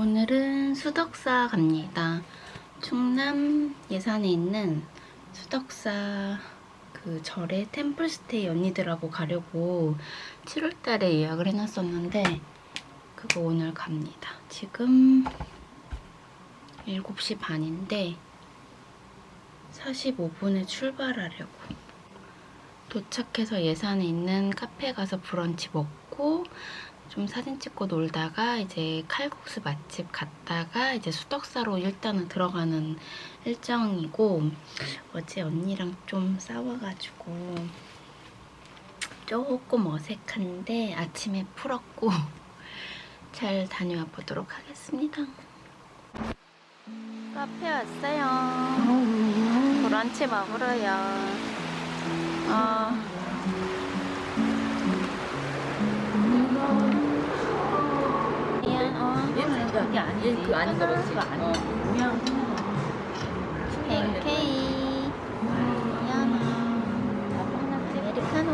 오늘은 수덕사 갑니다. 충남 예산에 있는 수덕사 그 절에 템플스테이 언니들하고 가려고 7월달에 예약을 해놨었는데 그거 오늘 갑니다. 지금 7시 반인데 45분에 출발하려고 도착해서 예산에 있는 카페 가서 브런치 먹고 좀 사진 찍고 놀다가 이제 칼국수 맛집 갔다가 이제 수덕사로 일단은 들어가는 일정이고 어제 언니랑 좀 싸워가지고 조금 어색한데 아침에 풀었고 잘 다녀와 보도록 하겠습니다. 카페 왔어요. 브런치 먹으러요. 아. 어. 그게 아니지. 그 아닌가 보지. 어. 모양. 팬케이. 미안해. 아메리카노.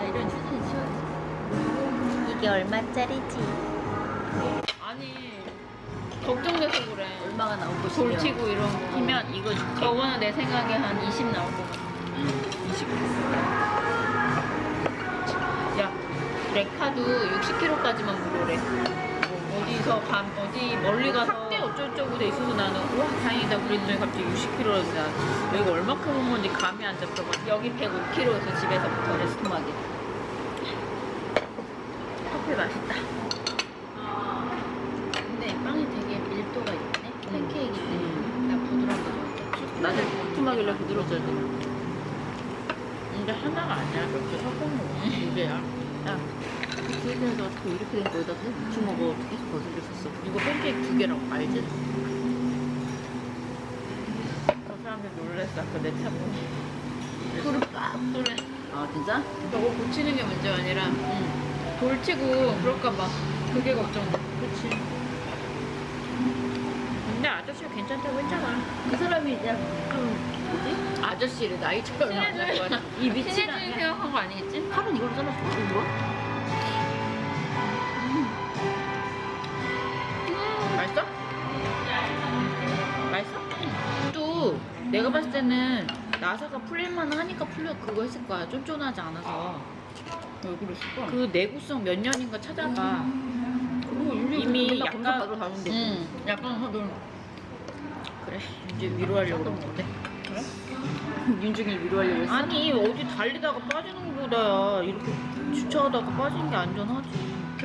야, 이런 추진이 치워야지. 이게 얼마짜리지? 아니 걱정돼서 그래 얼마가 나온 것이며. 돌치고 이런 거 이면 이거 줄게. 저거는 내 생각에 한 20 나올 것 같아 20. 야 레카도 60kg까지만 무료래 감 어디 멀리 가서 확대 어쩌고저쩌고 돼 있어서 나는 와 다행이다. 그랬더니 갑자기 60kg라서 나 여기가 얼마큼 온 건지 감이 안 잡혀가지고 여기 105kg에서 집에서부터 레스토마게. 커피 맛있다. 근데 빵이 되게 밀도가 있네. 팬케이크 때문에. 나 부드러운 거 좋아해. 나는 두툼하길래 부드러워져야 돼. 근데 하나가 아니야. 몇 개 섞은 거두 개야. 야, 어떻게 이렇게 된 거에다 묻혀 먹어. 어떻게 해서 거슬려 었어 이거 팬케이크 두 개라고 알지? 저 사람들 놀랬어 아까 내 차 보고 소를 빡. 그래 아, 진짜? 저거 고치는 게 문제가 아니라 응. 돌치고 그럴까봐 그게 걱정돼 그렇지. 근데 아저씨가 괜찮다고 했잖아 그 사람이 그냥 좀 뭐지? 아저씨를 나이 차이 안 나고 이 밑이랑 친해지는 생각한 거 아니겠지? 칼은 이걸로 잘랐어. 이거? 맛있 내가 봤을 때는 나사가 풀릴만 하니까 풀려 그거 했을 거야. 쫀쫀하지 않아서. 왜 그랬을까? 그 내구성 몇 년인가 찾아봐. 윤리 이미 약간- 검사 받으러 가는데. 응. 약간 넌 그래 이제 위로하려고 그런 건데. 윤중이 위로하려고 했어. 아니 어디 달리다가 빠지는 것보다야 이렇게 주차하다가 빠지는 게 안전하지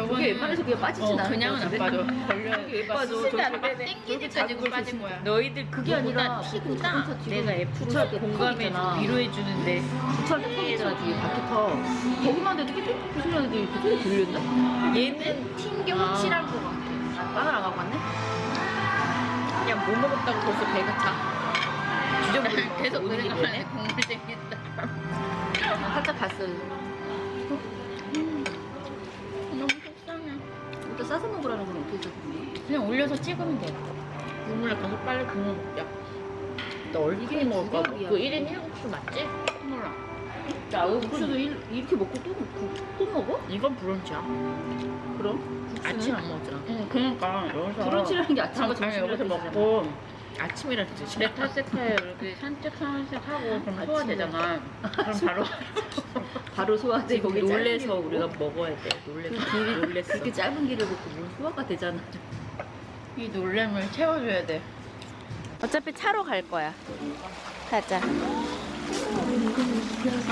그게 웬만해서 그게 빠지진 어, 않을 그냥은 것 안? 빠져 걸려야 그게 왜 빠져? 진짜 저렇게 막 저렇게 땡기니까 작은 지금 걸 빠진 거야. 너희들 그게 아니라 뒤로 내가 턱 있잖아. 위로해 주는데 주차할 때턱 있잖아 뒤에 바퀴턱 거기만 해도 이렇게 삐삐 소리 나는데 그 소리 들렸나? 얘는 튕겨 아. 확실한 거 같아. 빵을 안 갖고 왔네? 그냥 뭐 먹었다고 벌써 배가 차 주정부리 계속 그래가면 길이네 국물 땡긴다. 살짝 속상해 또 싸서 먹으라는 건 어떻게 싸서 먹냐? 그냥 올려서 찍으면 돼 국물을 계속 빨리 국물 먹자 너 얼큰이 이게 먹을 거야 주력이야. 그 1인 1국수 맞지? 몰라 야 국수도 일- 이렇게 먹고 또, 또, 또 먹어? 이건 브런치야 그럼? 아침 안 먹었잖아 응 그러니까 여기서 브런치라는 게 아침과 아니 점심이랑 여기서 되잖아. 먹고 아침이라 그랬지 메타세타에 이렇게 산책 산책 하고 그럼 소화되잖아 그럼 바로 바로 소화돼 거기 놀래서 짧은 우리가. 먹어야 돼 놀래서 그 길이 놀랬어 그렇게 짧은 길을 걷고 뭐 소화가 되잖아 이 놀램을 채워줘야 돼 어차피 차로 갈 거야. 가자.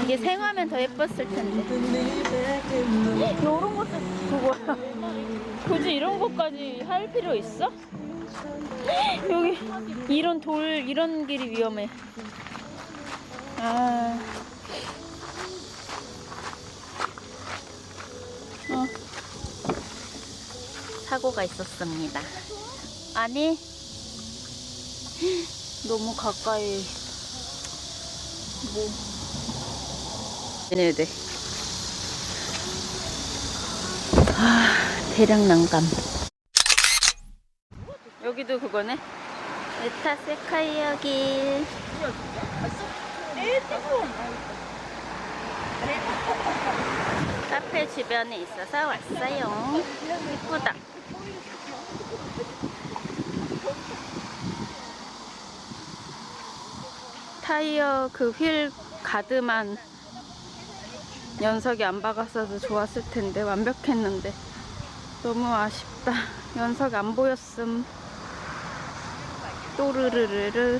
이게 생화면 더 예뻤을 텐데. 이런 것도 그거야. 굳이 이런 것까지 할 필요 있어? 여기 이런 돌 이런 길이 위험해. 아. 사고가 있었습니다. 아니 너무 가까이 뭐. 얘네들. 아 대략 난감. 여기도 그거네. 메타세카이어 길 카페 주변에 있어서 왔어요. 이쁘다 타이어 그 휠 가드만 연석이 안 박았어도 좋았을 텐데 완벽했는데 너무 아쉽다. 연석이 안 보였음. 또르르르르.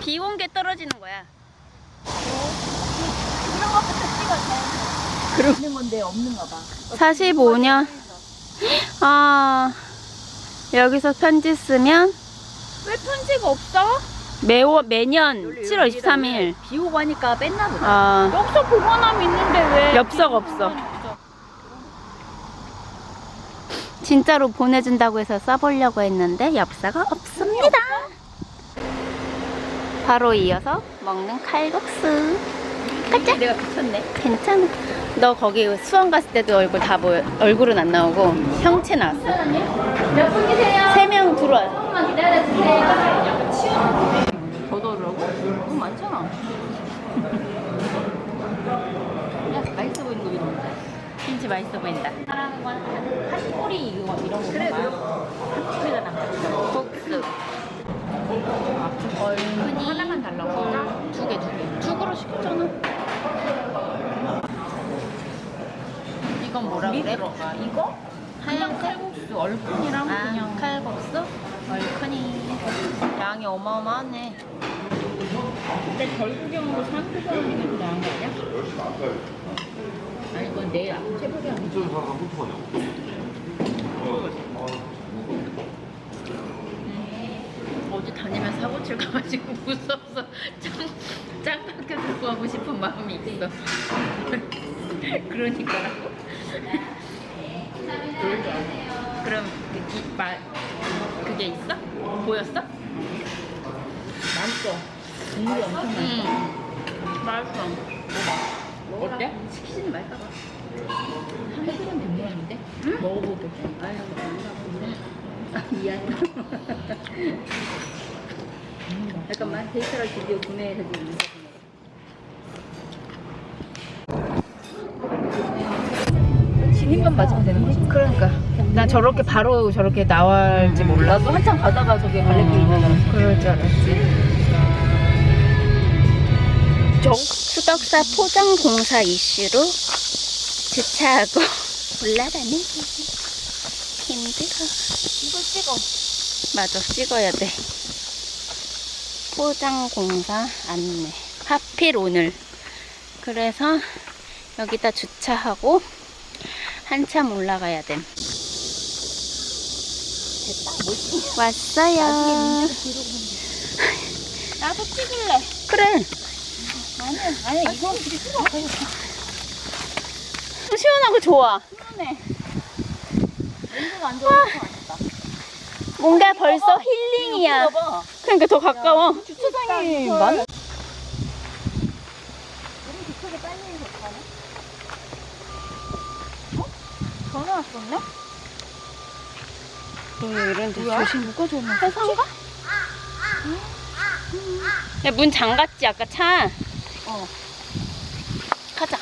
비 온 게 떨어지는 거야. 있는 건데 없는가 봐. 45년. 아, 여기서 편지 쓰면 왜 편지가 없어? 매워, 매년 7월 23일. 비 오고 하니까 뺐나 보다. 아, 여기서 보관함 있는데 왜? 엽서가 없어. 진짜로 보내준다고 해서 써보려고 했는데 엽서가 없습니다. 바로 이어서 먹는 칼국수. 가자. 내가 비쳤네. 괜찮아. 너 거기 수원 갔을 때도 얼굴 다 보여. 얼굴은 안 나오고 형체 나왔어. 몇 분이세요? 세 명 들어와. 조금만 기다려 주세요. 더 넣으라고? 너무 많잖아. 야, 맛있어 보이는 거 이런 거. 김치 맛있어 보인다. 사랑하는 건한 꼬리 이거 들어가. 이거? 하얀 칼국수 얼큰이랑 아, 그냥 칼국수? 얼큰이. 양이 어마어마하네. 근데 결국형으로 상수경이 있는 거 아니야? 아니 이건 내일 새벽에 하는 어디 다니면 사고 칠 가가지고 무서워서 짱, 짱 박혀 들고 가고 싶은 마음이 있어. 그러니까 이, 말, 그게 있어? 보였어? 맛있어. 국물이 엄청 맛있어. 응. 맛있어. 어때? 시키지는 말까봐. 해수는 된모양인데 먹어보고 아유 아, 미안. 잠깐만 데이터를 드디어 구매해서 지금 진입만 맞으면 되는 거지. 그러니까. 난 저렇게 바로 저렇게 나갈지 몰라. 나도 한참 가다가 저기 갈래길 있는 줄 그럴 줄 알았지. 수덕사 포장 공사 이슈로 주차하고 올라가네. 힘들어. 이걸 찍어. 맞아, 찍어야 돼. 포장 공사 안내. 하필 오늘. 그래서 여기다 주차하고 한참 올라가야 됨. 왔어요. 나도 찍을래. 그래. 아니야. 아니야. 이건 그리 찍어. 시원하고 좋아. 시원해. 냄새가 안 좋아서 아니다. 뭔가 벌써 힐링이야. 봐봐. 그러니까 더 가까워. 주차장이 많아. 우리 그쪽에. 어? 전화 왔었네? 이런 데? 조심. 누가 전화 회사인가? 야, 문 잠갔지, 아까 차. 어. 가자.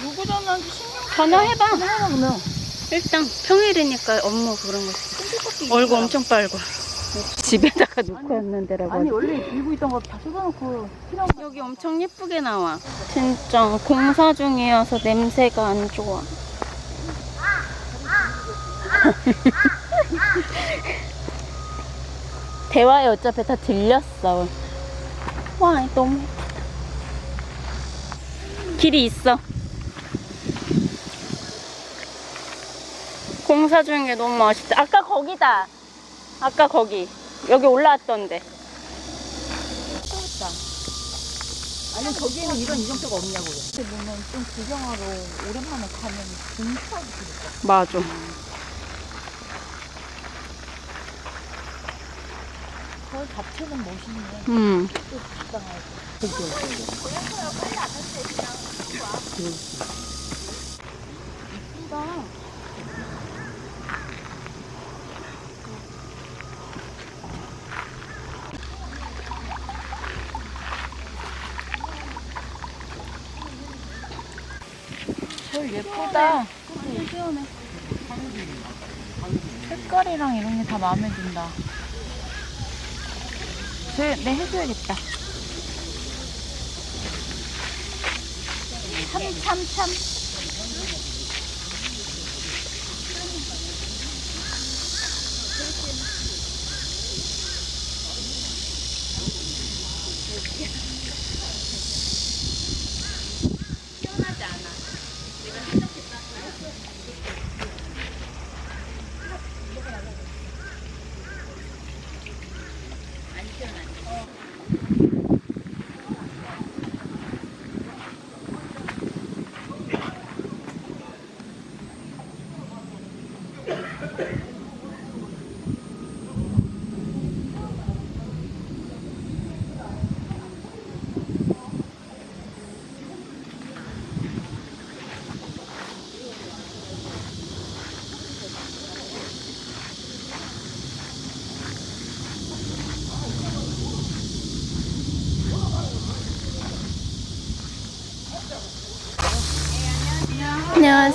누구 신경 전화해봐. 그러면. 일단 평일이니까 업무 그런 거 얼굴. 엄청 빨고. 집에다가 놓고 왔는데라고. 아니. 원래 들고 있던 거 다 쏟아놓고 필요한 거 여기 엄청 예쁘게 나와. 진짜 공사 중이어서 냄새가 안 좋아. 대화에 어차피 다 들렸어. 와, 너무. 길이 있어. 공사 중에 너무 멋있다. 아까 거기다. 아까 거기. 여기 올라왔던데. 있다. 아니 저기에는 이런 이정표가 없냐고요. 근데 보면 좀 구경하러 오랜만에 가면 공차도 있어. 맞아. 어, 거의 잡채는 멋있네. 음. 또 식당하고. 이쁘다. 헐 예쁘다. 시원해. 색깔이랑 이런 게 다 마음에 든다. 제, 내 해줘야겠다. 참, 참, 참.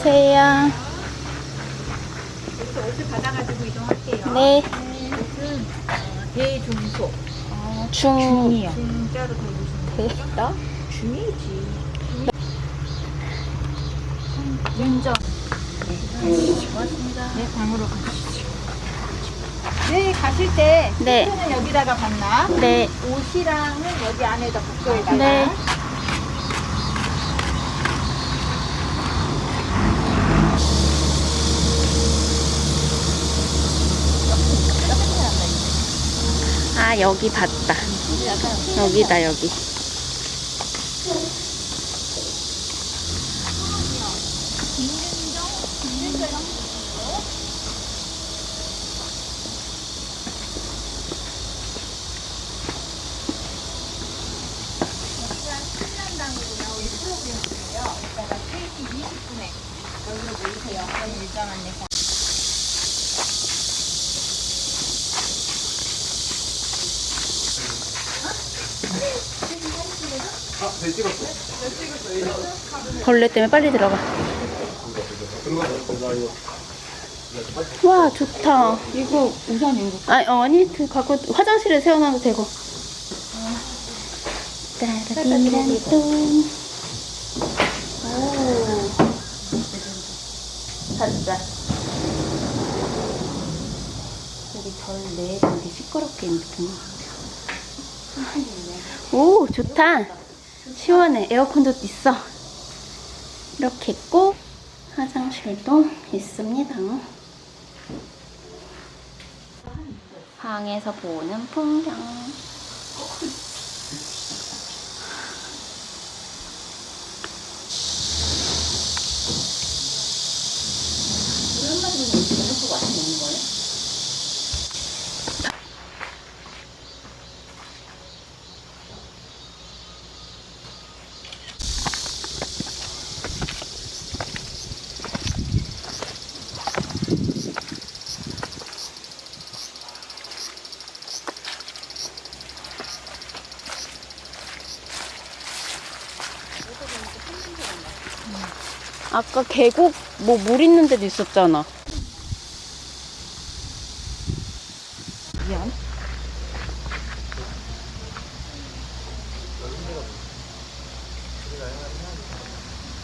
안녕하세요. 옷을 받아가지고 이동할게요. 네. 옷은 어, 대중소. 중. 중자로 돌리시면 대. 나? 중이지. 윤정. 고맙습니다. 네, 방으로 가시죠. 네, 가실 때 네. 는 여기다가 받나? 네. 옷이랑은 여기 안에다 복도에다가. 네. 아, 여기 봤다. 여기다, 여기. 벌레 때문에 빨리 들어가. 와, 좋다. 이거 우산 이거. 아, 어, 아니, 그 갖고 화장실에 세워놔도 되고. 따라디란똥. 오. 가자. 여기 별 내도 되게 시끄럽게 있구나. 오, 좋다. 시원해. 에어컨도 있어. 이렇게 있고, 화장실도 있습니다. 방에서 보는 풍경. 아까 계곡 뭐 물 있는 데도 있었잖아. 미안.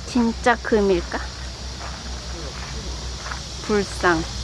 진짜 금일까? 불상.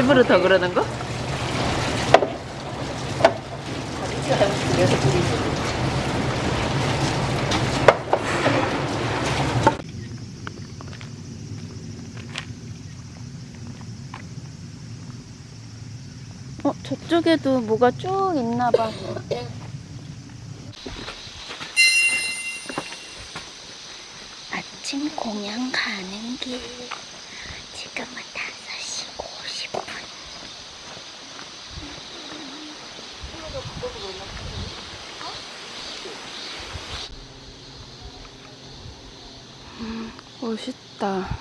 일부러 더 그러는 거? 어 저쪽에도 뭐가 쭉 있나 봐. 아침 공양 가는 길. 지금은 5시 50분. 음, 멋있다.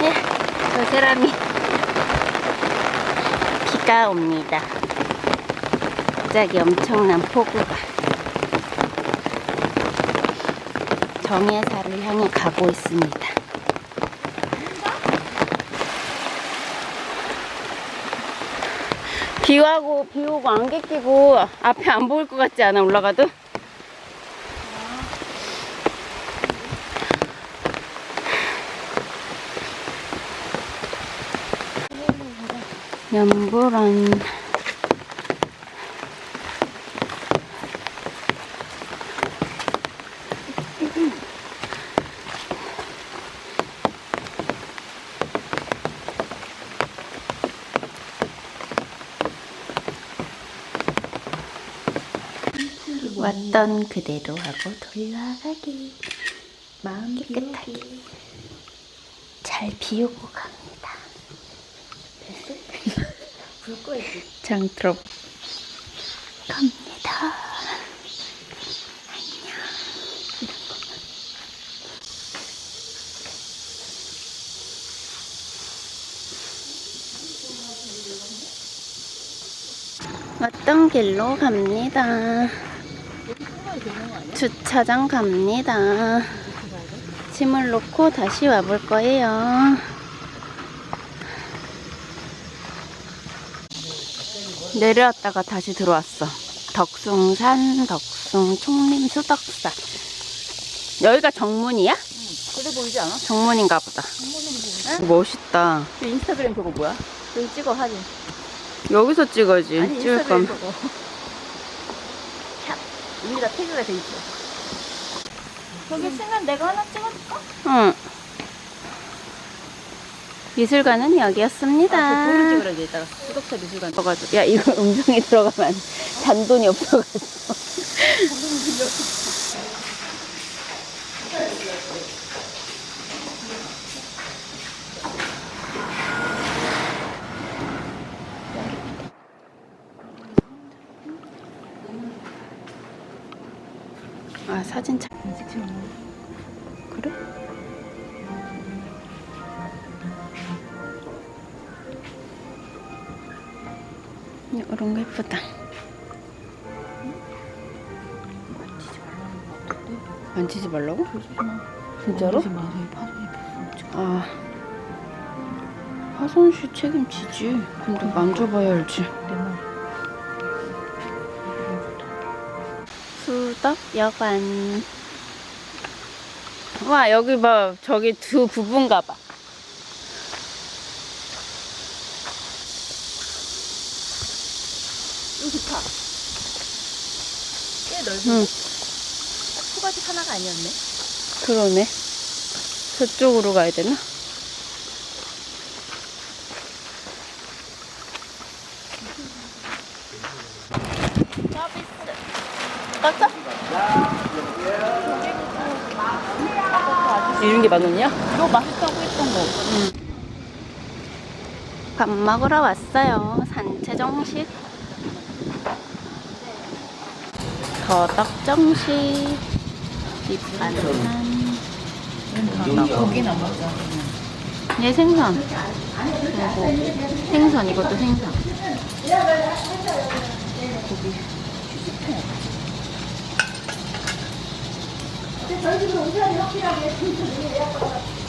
네, 저 사람이 비가 옵니다. 갑자기 엄청난 폭우가 정예사를 향해 가고 있습니다. 비 와고 비 오고 안개 끼고 앞에 안 보일 것 같지 않아 올라가도? 연보란 왔던 그대로 하고 돌아가기. 마음 깨끗하게. 잘 비우고 갑니다. 장 들어 갑니다. 안녕. 길로 갑니다. 주차장 갑니다. 짐을 놓고 다시 와볼 거예요. 내려왔다가 다시 들어왔어. 덕숭산, 덕숭, 총림, 수덕사. 여기가 정문이야? 그래 보이지 않아? 정문인가 보다. 멋있다. 저 인스타그램 저거 뭐야? 저기 찍어 사진. 여기서 찍어야지. 아니 찍을 인스타그램 거면. 저거. 샵. 여기다 태그가 돼 있어. 저기 승한 내가 하나 찍어줄까? 응. 미술관은 여기였습니다. 아, 그 이따가 수덕사 미술관. 들어가지고. 야, 이거 음성에 들어가면 잔돈이 없어가지고. 아, 사진 참. 거 예쁘다. 만지지 말라고? 진짜로? 아. 화손씨 책임지지. 근데 만져봐야 알지. 수덕 여관. 와, 여기 봐. 저기 두 부부인가 봐. 이거 좋다. 꽤 넓은. 응. 딱 초가집 하나가 아니었네. 그러네. 저쪽으로 가야 되나? 이런 게 만 원이야? 너 맛있다고 했던 거. 밥 먹으러 왔어요. 산채 정식. 더덕 정식. 뒷반찬. 고기는 안 먹자. 얘 생선. 그리고 생선, 이것도 생선.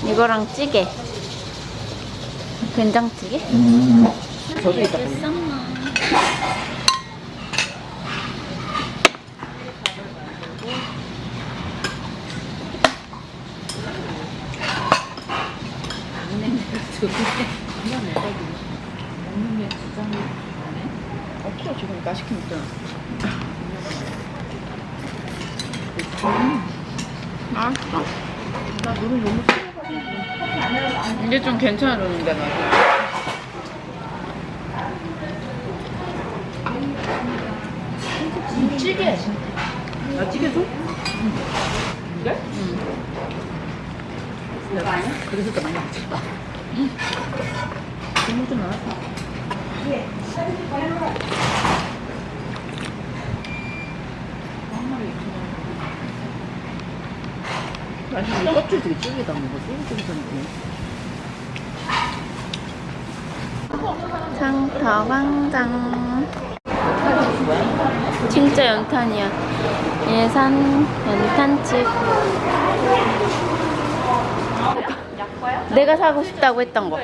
이거랑 찌개. 된장찌개? 저도 있다. 없어 지금 맛있게 먹잖아. 맛있어. 나 노래 너무 이게 좀 괜찮은데 맛이. 찌개. 나 찌개 줘? 그래? 내가 아니야? 그래서 더 많이 먹지. 국물 좀 나왔어. 맛있어. 껍질 되게 쫄깃하다 먹어. 쫄깃쫄깃하네. 장터광장. 진짜 연탄이야. 예산 연탄집. 내가 사고 싶다고 했던 거.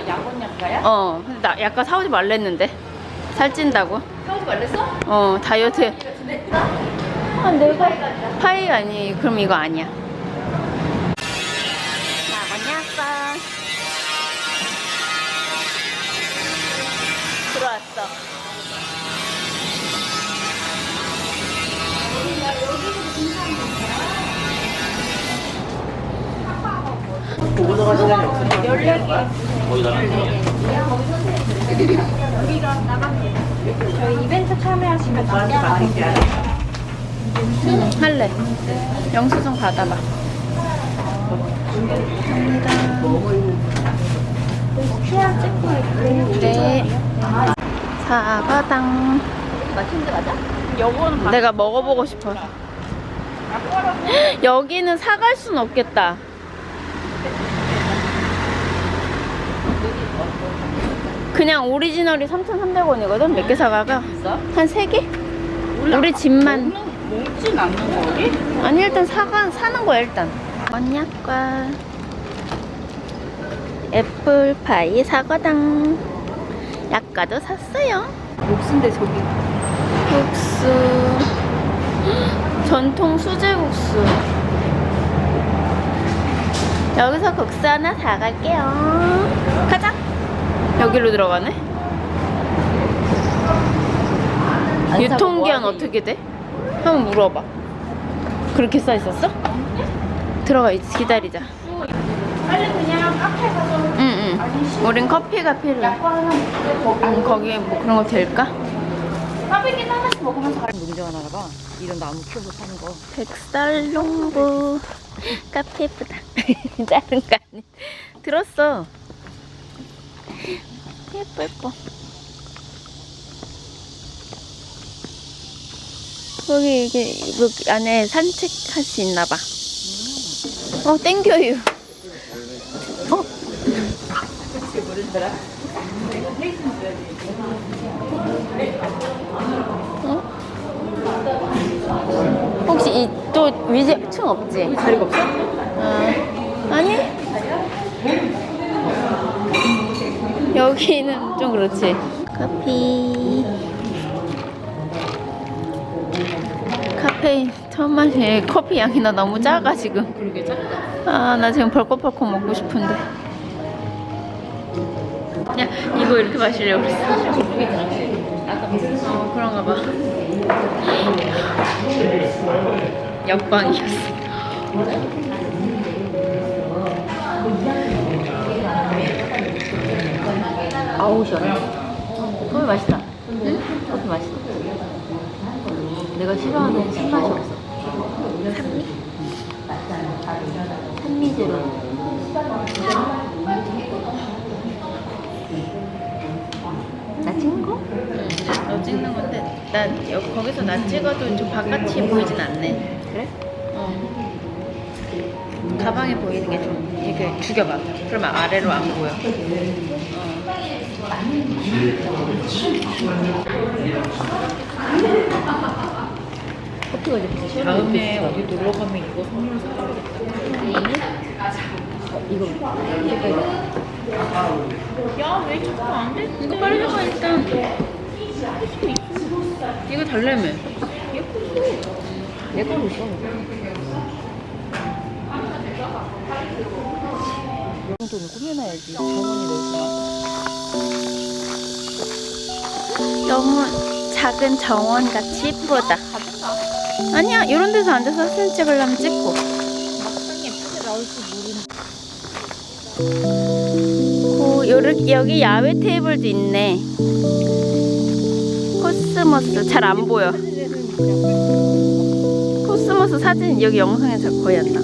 어, 나 약간 사오지 말랬는데. 살찐다고. 사오지 말랬어? 어, 다이어트. 아, 내가 파이 아니. 그럼 이거 아니야. 할래. 영수증 받아봐. 감사합니다. 네. 사과당. 맛있는데 맞아? 요거는 내가 먹어보고 싶어서. 여기는 사갈 순 없겠다. 그냥 오리지널이 3,300원이거든? 몇 개 사가가? 있어? 한 3개? 우리 집만. 먹는, 먹진 않는 거리? 아니 일단 사가 사는 거야 일단. 언약과 애플파이 사과당. 약과도 샀어요. 목숨인데 저기 국수. 전통 수제국수. 여기서 국수 하나 사갈게요. 가자. 여기로 들어가네? 안 유통기한 어떻게 돼? 한번 물어봐. 그렇게 써 있었어? 들어가 있 기다리자. 빨리 그냥 카페 가서 응, 응. 우린 커피가 필요해. 약과 하나 먹고 거기에 뭐 그런 거 될까? 까베기 하나씩 먹으면서 가. 농장 하나 봐. 이런 나무 키워서 사는 거. 백설농부 카페 예쁘다. 작은 거 아니? 들었어. 예쁠 거. 여기 이게 여기 안에 산책할 수 있나 봐. 어 땡겨요. 어? 어? 혹시 이 또 위에 층 없지? 자리가 없어? 어, 아니? 여기는 좀 그렇지. 커피. 카페인 처음 마시 커피 양이 나 너무 작아 지금. 그러게 작다. 아 나 지금 벌컥벌컥 먹고 싶은데. 야 이거 이렇게 마시려고 그랬어. 어 그런가 봐. 옆방이었어. 아우 시원해. 커피 맛있다. 응? 커피 맛있다. 내가 싫어하는 신맛이 없어. 산미? 산미제로. 나 찍은 거? 너 찍는 건데 나 여, 거기서 나 찍어도 좀 바깥이 보이진 않네. 그래? 어. 가방에 보이는 게 좀 이렇게 죽여봐. 그러면 아래로 안 보여. 어. 커피가 시원해. 다음에 어디 놀러 가면 이거 선물 사줘야겠다. 이거 이거 야, 왜 자꾸 안 돼? 이거 빨리 해봐 일단. 이거 달래며. 내 거로 있어. 이 정도는 꾸며놔야지. 정원이 넓구나. 너무 작은 정원 같이 예쁘다. 아니야, 이런 데서 앉아서 사진 찍으려면 찍고. 막상 예쁘게 나올지 모르는 오, 요렇게 여기 야외 테이블도 있네. 코스모스 잘 안 보여. 코스모스 사진 여기 영상에 잘 거의 안 나.